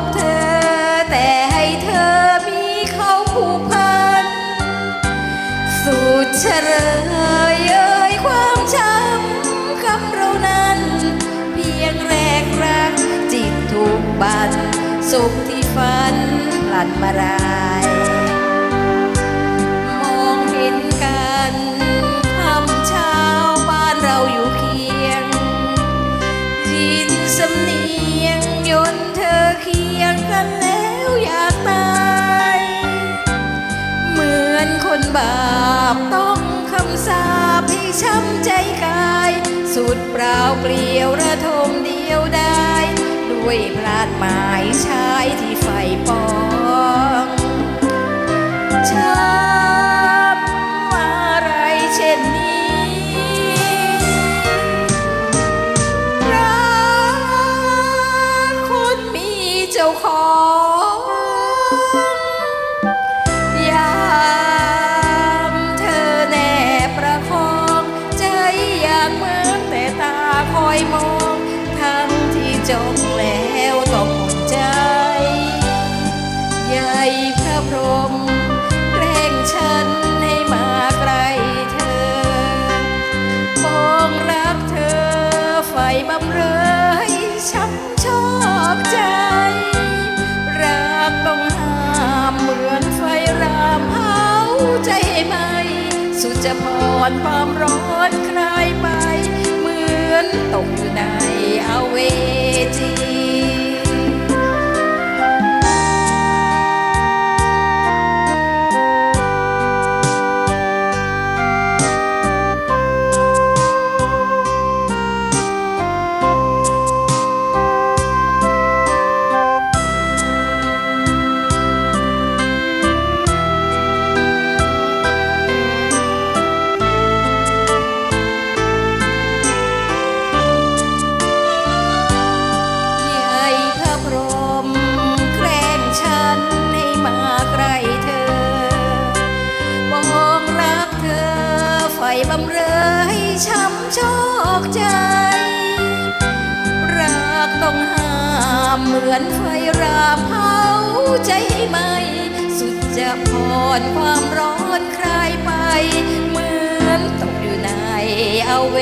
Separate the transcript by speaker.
Speaker 1: บเธอ แต่ให้เธอมีเขาผูกพันสุดเฉลยเอ่ยความช้ำคำเรานั้น เพียงแรกรัก จิตถูกบัน สุขที่ฝันหลันมารา บาปต้องคำสาปให้ช้ำใจกาย สุดเปล่าเปลี่ยวระทมเดียวได้ ด้วยพลาดหมายชายที่ไฟปองช้ำอะไรเช่นนี้รักคนมีเจ้าของ พระพรมแกล้งฉันให้มาไกลเธอปองรักเธอไฟบำเรยช้ำชอบใจ รักต้องห้ามเหมือนไฟรามเผาใจให้ไหม สุดจะพรความร้อนคลายไป เหมือนตกอยู่ในอเว ไฟบำเรยช้ำชอกใจ รักต้องห้ามเหมือนไฟราเผาใจให้ไหม สุดจะผ่อนความร้อนคลายไป เหมือนตกอยู่ในอเว